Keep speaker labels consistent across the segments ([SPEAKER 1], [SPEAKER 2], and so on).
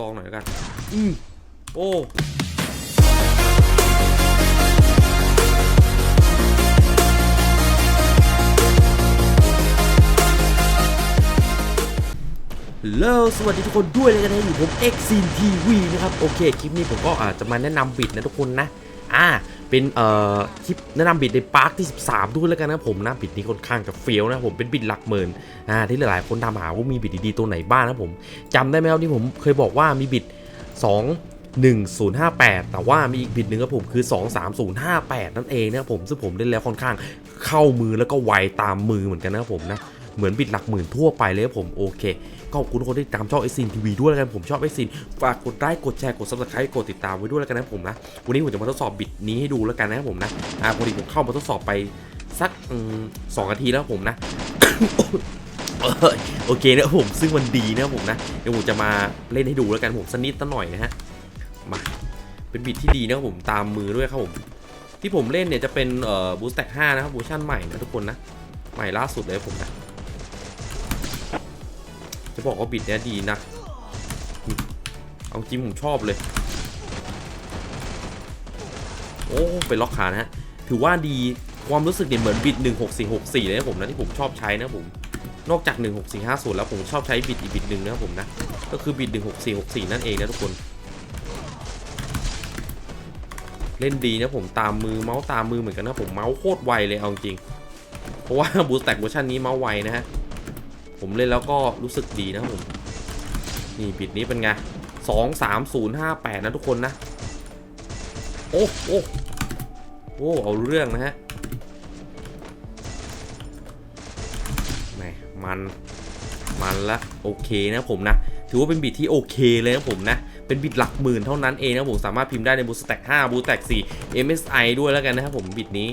[SPEAKER 1] ซองหน่อยแล้วกัน อืมโอ้เลสวัสดีทุกคนด้วยเลยกันนะอยู่ผม X c n TV นะครับ โอเค คลิปนี้ผมก็อาจจะมาแนะนำบิดนะทุกคนนะ อ่า เป็นเอ่อคลิปแนะนำบิดในปาร์คที่ 13 ด้วยแล้วกันนะผมนะบิดนี้ค่อนข้างจะเฟี้ยวนะผมเป็นบิดหลักหมื่นอ่าที่หลายๆคนตามหาว่ามีบิดดีๆตัวไหนบ้างนะผมจำได้ไหมครับที่ผมเคยบอกว่ามีบิด 2 1058 แต่ว่ามีอีกบิดหนึ่งครับผมคือ 23058 นั่นเองนะครับผมซึ่งผมเล่นแล้วค่อนข้างเข้ามือแล้วก็ไวตามมือเหมือนกันนะครับผมนะ เหมือนบิดหลักหมื่นทั่วไปเลยครับผมโอเคก็ขอบคุณทุกคนที่ตามช่องไอซีนทีวีด้วยแล้วกันผมชอบไอซีนฝากกดไลค์กดแชร์กดซับสไครต์กดติดตามไว้ด้วยแล้วกันนะผมนะวันนี้ผมจะมาทดสอบบิดนี้ให้ดูแล้วกันนะครับผมนะอ่าพอดีผมเข้ามาทดสอบไปสักสองนาทีแล้วผมนะโอเคนะครับผมซึ่งมันดีนะครับผมนะเดี๋ยวผมจะมาเล่นให้ดูแล้วกันผมสนิดตั้งหน่อยนะฮะมาเป็นบิดที่ดีนะครับผมตามมือด้วยครับผมที่ผมเล่นเนี่ยจะเป็นเอ่อบูสแต็ก5นะครับเวอร์ชันใหม่นะทุกคนนะใหม่ล่าสุดเลยครับผมนะ จะบอกว่าบิดเนี้ยดีนะ เอาจริงผมชอบเลย โอ้เป็นล็อกขานะฮะ ถือว่าดีความรู้สึกเนี่ยเหมือนบิด 16464 เลยนะผมนะที่ผมชอบใช้นะผม นอกจาก 16450 แล้วผมชอบใช้บิดอีกบิดหนึ่งนะผมนะ ก็คือบิด 16464 นั่นเองนะทุกคน เล่นดีนะผมตามมือเมาส์ตามมือเหมือนกันนะผมเมาส์โคตรไวเลยเอาจริง เพราะว่าบูสแต็กเวอร์ชันนี้เมาส์ไวนะฮะ ผมเล่นแล้วก็รู้สึกดีนะผม นี่บิดนี้เป็นไงสองสามศูนย์ห้าแปดนะทุกคนนะ โอ้โอ้โอ้เอาเรื่องนะฮะแหมมันมันละโอเคนะผมนะ ถือว่าเป็นบิดที่โอเคเลยนะผมนะ เป็นบิดหลักหมื่นเท่านั้นเองนะผมสามารถพิมพ์ได้ในบูสแต็ก5บูสแต็ก4 MSI ด้วยแล้วกันนะครับผมบิดนี้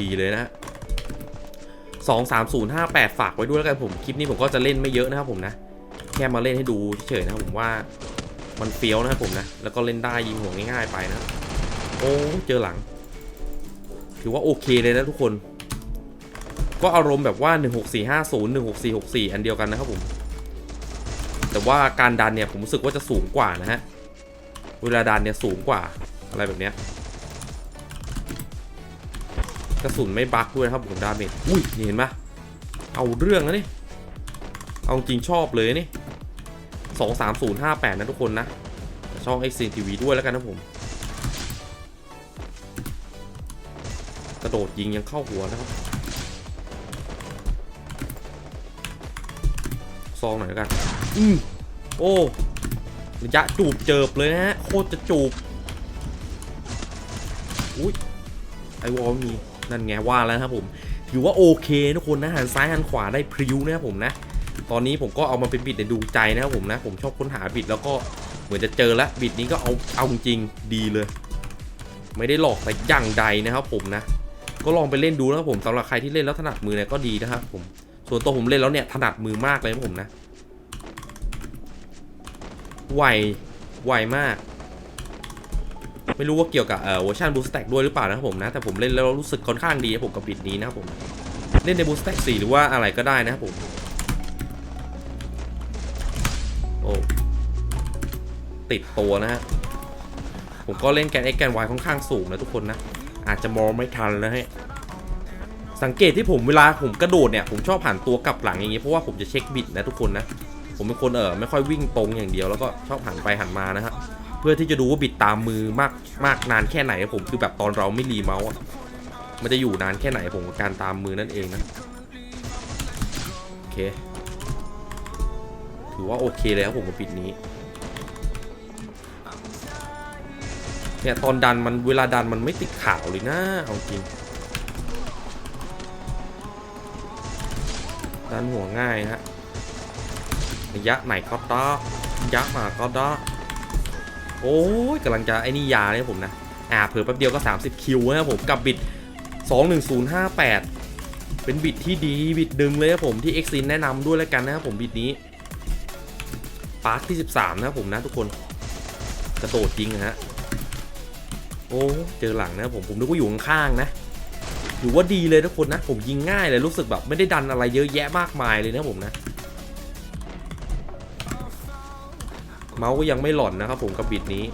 [SPEAKER 1] ดีเลยนะ 23058 ฝากไว้ด้วยแล้วกันผม คลิปนี้ผมก็จะเล่นไม่เยอะนะครับผมนะ แค่มาเล่นให้ดูเฉยๆนะครับผมว่ามันเฟี้ยวนะครับผมนะ แล้วก็เล่นได้ยิงหัวง่ายๆไปนะ โอ้ เจอหลัง ถือว่าโอเคเลยนะทุกคน ก็อารมณ์แบบว่า 16450 16464 อันเดียวกันนะครับผม แต่ว่าการดันเนี่ยผมรู้สึกว่าจะสูงกว่านะฮะ เวลาดันเนี่ยสูงกว่าอะไรแบบเนี้ย กระสุนไม่บั๊กด้วยครับผมดาเมจอุ้ยเห็นปะเอาเรื่องนะนี่ เอาจริงชอบเลยนี่สองสามศูนย์ห้าแปดนะทุกคนนะช่อง X c TV ด้วยแล้วกันนะผม กระโดดยิงยังเข้าหัวนะครับ ซองหน่อยแล้วกัน อืมโอ้ระยะจูบเจิบเลยนะฮะ โคตรจะจูบ อุ้ยไอวอลมี นั่นไงว่าแล้วครับผมถือว่าโอเคทุกคนนะหันซ้ายหันขวาได้พริ้วนะครับผมนะ ตอนนี้ผมก็เอามาเป็นบิดในดูใจนะครับผมนะ ผมชอบค้นหาบิดแล้วก็เหมือนจะเจอแล้วบิดนี้ก็เอาเอาจริงดีเลย ไม่ได้หลอกแต่อย่างใดนะครับผมนะ ก็ลองไปเล่นดูนะครับผมสำหรับใครที่เล่นแล้วถนัดมือเนี่ยก็ดีนะครับผมส่วนตัวผมเล่นแล้วเนี่ยถนัดมือมากเลยนะผมนะไวไวมาก ไม่รู้ว่าเกี่ยวกับเอ่อเวอร์ชันบูสแต็กด้วยหรือเปล่านะครับผมนะ แต่ผมเล่นแล้วรู้สึกค่อนข้างดีนะผมกับบิดนี้นะครับผม เล่นในบูสแต็ก4หรือว่าอะไรก็ได้นะครับผม โอ้ ติดตัวนะฮะ ผมก็เล่นแกน X แกน Y ค่อนข้างสูงนะทุกคนนะ อาจจะมองไม่ทันนะฮะสังเกตที่ผมเวลาผมกระโดดเนี่ยผมชอบหันตัวกลับหลังอย่างงี้เพราะว่าผมจะเช็คบิดนะทุกคนนะ ผมเป็นคนเออไม่ค่อยวิ่งตรงอย่างเดียวแล้วก็ชอบหันไปหันมานะฮะเพื่อที่จะดูว่าบิดตามมือมากมากนานแค่ไหนครับผมคือแบบตอนเราไม่รีเมาส์อะมันจะอยู่นานแค่ไหนผมกับการตามมือนั่นเองนะโอเคถือว่าโอเคเลยครับผมกับบิดนี้เนี่ยตอนดันมันเวลาดันมันไม่ติดขาวเลยนะเอาจริงดันหัวง่ายฮะระยะไหนก็ได้ระยะมาก็ได้ โอ้ยกำลังจะไอ้นี่ยาเลยผมนะ อ่าเผื่อแป๊บเดียวก็ 30 คิวนะครับผมกับบิด 21058 เป็นบิดที่ดีบิดดึงเลยครับผมที่ x อ็กซินแนะนำด้วยแล้วกันนะครับผมบิดนี้ปาร์คที่ 13 นะครับผมนะทุกคนกระโดดจริงนะฮะโอ้เจอหลังนะครับผมผมนึกว่าอยู่ข้างๆนะถือว่าดีเลยทุกคนนะผมยิงง่ายเลยรู้สึกแบบไม่ได้ดันอะไรเยอะแยะมากมายเลยนะผมนะ เมาส์ก็ยังไม่หล่อนนะครับผมกับบิดนี้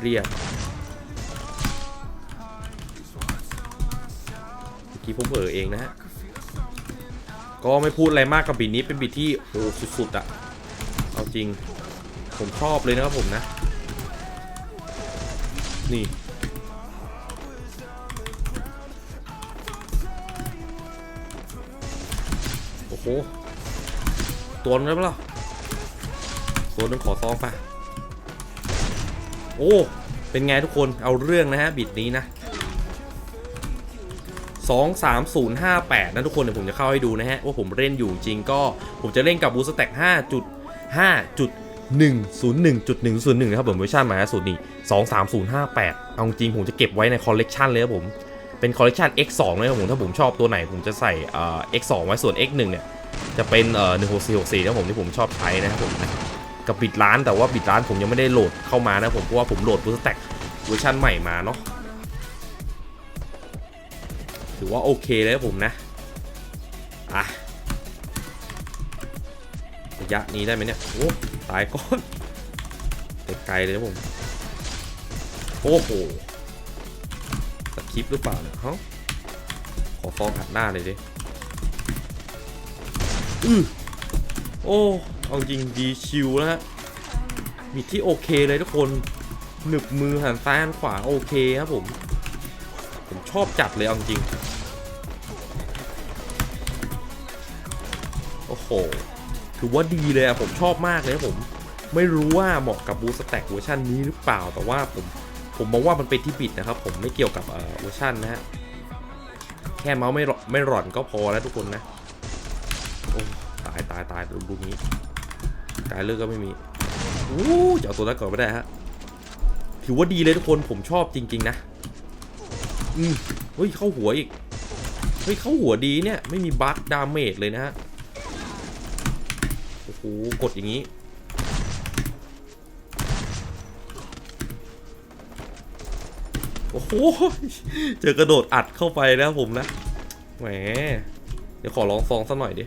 [SPEAKER 1] เรียบเมื่อกี้ผมเออเองนะฮะ ก็ไม่พูดอะไรมากกับบิดนี้เป็นบิดที่โอ้สุดๆอะเอาจริง ผมชอบเลยนะครับผมนะ นี่ หตัวนึงได้ปะล่ะตัวนึงขอซองไปโอ้ เป็นไงทุกคน เอาเรื่องนะฮะ บิดนี้นะ23058 นะทุกคน เดี๋ยวผมจะเข้าให้ดูนะฮะ ว่าผมเล่นอยู่จริงก็ ผมจะเล่นกับบูสแต็ก5.5.101.101 นะครับผมเวอร์ชันใหมาสุดนี่23058 เอาจริงผมจะเก็บไว้ในคอลเลกชันเลยครับผม เป็นคอลเลกชัน X2 เลยครับผม ถ้าผมชอบตัวไหนผมจะใส่เอ่อ X2 ไว้ส่วน X1 เนี่ย จะเป็นเอ่อ16464นะครับผมที่ผมชอบใช้นะครับผมนะกับบิดร้านแต่ว่าบิดร้านผมยังไม่ได้โหลดเข้ามานะผมเพราะว่าผมโหลดบูสแต็กเวอร์ชันใหม่มาเนาะถือว่าโอเคเลยผมนะอะระยะนี้ได้ไหมเนี่ยโอ้ตายก่อนไกลเลยครับผมโอ้โหสคริปหรือเปล่าเนี่ยเฮ้ขอฟองอัดหน้าเลยดิ อือโอ้เอาจริงดีชิวแล้วฮะบิดที่โอเคเลยทุกคนหนึบมือหันซ้ายหันขวาโอเคครับผม ผมชอบจัดเลยเอาจริง โอ้โห ถือว่าดีเลยอะผมชอบมากเลยผมไม่รู้ว่าเหมาะกับบูสแต็กเวอร์ชันนี้หรือเปล่าแต่ว่าผมผมมองว่ามันเป็นที่บิดนะครับ ผมไม่เกี่ยวกับเวอร์ชันนะฮะแค่เมาส์ไม่ไม่หล่อนก็พอแล้วทุกคนนะ โอ้ตายตายตายดูนี้กายเลือกก็ไม่มีอู้จะเอาตัวนั้นก่อนไม่ได้ฮะถือว่าดีเลยทุกคนผมชอบจริง ๆ นะอืมเฮ้ยเข้าหัวอีกเฮ้ยเข้าหัวดีเนี่ยไม่มีบัคดาเมจเลยนะฮะโอ้โหกดอย่างนี้โอ้โหเจอกระโดดอัดเข้าไปแล้วผมนะแหมเดี๋ยวขอลองซองสักหน่อยดิ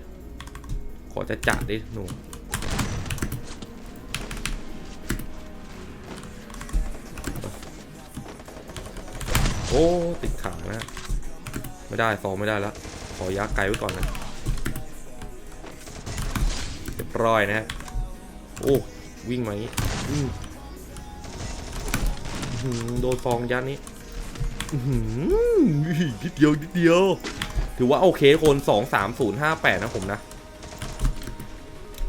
[SPEAKER 1] อจะจัดดิหนูโอ้ ติดขานะ ไม่ได้ซองไม่ได้แล้ว ขอยักไกลไว้ก่อนนะเรียบร้อยนะฮะโอ้ วิ่งมาอย่างนี้อืมอื้อหือโดนฟองยัดนี้อื้อหือนิดเดียวนิดเดียว ถือว่าโอเคคนสองสามศูนย์ห้าแปดนะผมนะ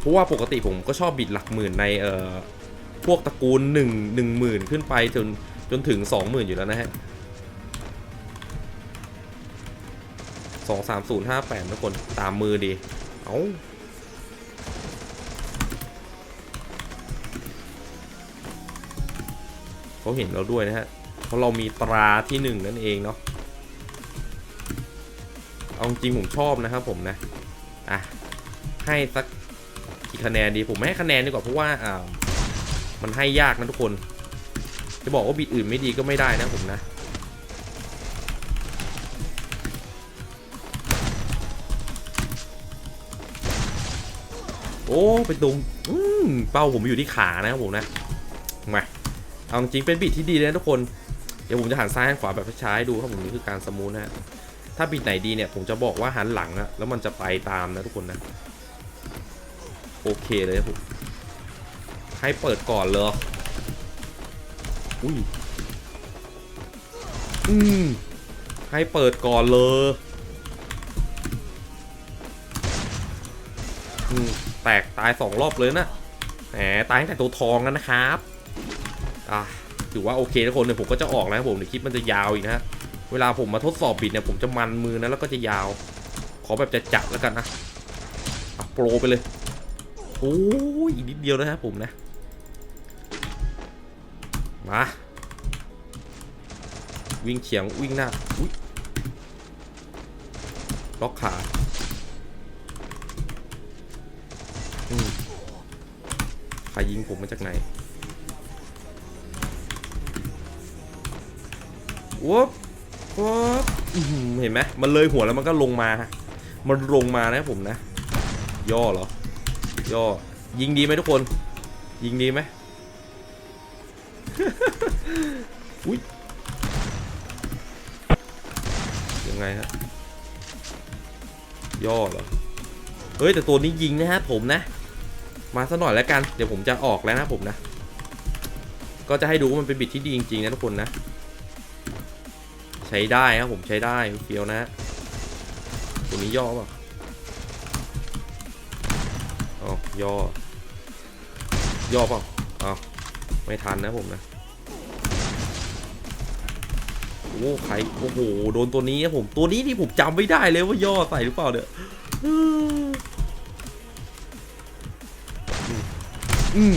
[SPEAKER 1] ราะว่าปกติผมก็ชอบบิดหลักหมื่นในเอ่อพวกตระกูลหนึ่งหนึ่งหมื่นขึ้นไปจนจนถึงสองหมื่นอยู่แล้วนะฮะสองสามศูนย์ห้าแปดทุกคนตามมือดี เอาเขาเห็นเราด้วยนะฮะ เพราะเรามีตราที่หนึ่งนั่นเองเนาะ เอาจริงผมชอบนะครับผมนะ อะ ให้สัก กี่คะแนนดีผมไม่ให้คะแนนดีกว่าเพราะว่าอ่ามันให้ยากนะทุกคน จะบอกว่าบิดอื่นไม่ดีก็ไม่ได้นะผมนะโอ้ไปตรงอืมเป้าผมอยู่ที่ขานะครับผมนะมาเอาจริงเป็นบิดที่ดีเลยนะทุกคน เดี๋ยวผมจะหันซ้ายหันขวาแบบช้าให้ดูครับผมนี่คือการสมูทนะฮะถ้าบิดไหนดีเนี่ยผมจะบอกว่าหันหลังอะแล้วมันจะไปตามนะทุกคนนะ อเคเลยครับผมให้เปิดก่อนเลยอุ้ย อืม ให้เปิดก่อนเลยอืม แตกตายสองรอบเลยนะ แหม ตายตั้งแต่ตัวทองแล้วนะครับ อะ ถือว่าโอเคทุกคนเดี๋ยวผมก็จะออกแล้วผมเดี๋ยวคลิปมันจะยาวอีกนะ เวลาผมมาทดสอบบิดเนี่ยผมจะมันมือนะแล้วก็จะยาว ขอแบบจะจัดแล้วกันนะโปรไปเลย โอ้ยอีกนิดเดียวนะครับผมนะ มา วิ่งเฉียงวิ่งหน้าอุ้ยล็อกขาอืมใครยิงผมมาจากไหนวบวบอื้อหือเห็นไหมมันเลยหัวแล้วมันก็ลงมา มันลงมานะผมนะ ย่อเหรอ ย่อยิงดีไหมทุกคน ยิงดีไหมอุ้ยยังไงฮะย่อเหรอเฮ้ยแต่ตัวนี้ยิงนะฮะผมนะ มาสักหน่อยแล้วกัน เดี๋ยวผมจะออกแล้วนะผมนะ ก็จะให้ดูว่ามันเป็นบิดที่ดีจริงๆนะทุกคนนะ ใช้ได้ครับผมใช้ได้เฟียวนะ ตัวนี้ย่อเปล่ะ ย่อ ย่อเปล่าอ้าวไม่ทันนะผมนะโอ้ใครโอ้โหโดนตัวนี้ครับผมตัวนี้ที่ผมจำไม่ได้เลยว่าย่อใส่หรือเปล่าเนี่ยอือืม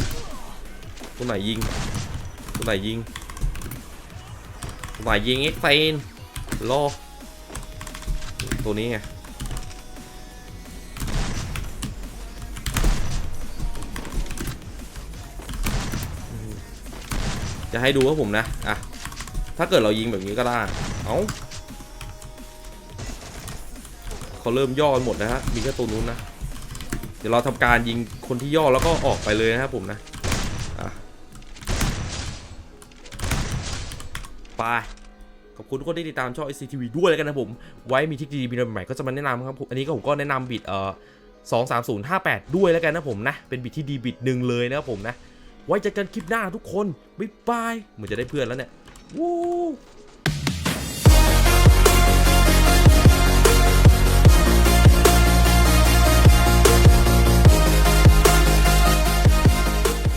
[SPEAKER 1] ตัวไหนยิงตัวไหนยิงตัวไหนยิงเอ็กเซนรอตัวนี้ไง จะให้ดูว่าผมนะอะถ้าเกิดเรายิงแบบนี้ก็ได้ เอ้าเขาเริ่มย่อหมดนะฮะ มีแค่ตัวนู้นนะ เดี๋ยวเราทำการยิงคนที่ย่อแล้วก็ออกไปเลยนะครับผมนะอะไปขอบคุณทุกคนที่ติดตามช่อง SCTV ด้วยแล้วกันนะผม ไว้มีทิคดีมีอะไรใหม่ก็จะมาแนะนำครับผม อันนี้ก็ผมก็แนะนำบิดเอ่อ23058 ด้วยแล้วกันนะผมนะ เป็นบิดที่ดีบิดหนึ่งเลยนะครับผมนะ ไว้เจอกันคลิปหน้าทุกคน บ๊ายบาย เหมือนจะได้เพื่อนแล้วเนี่ยวู้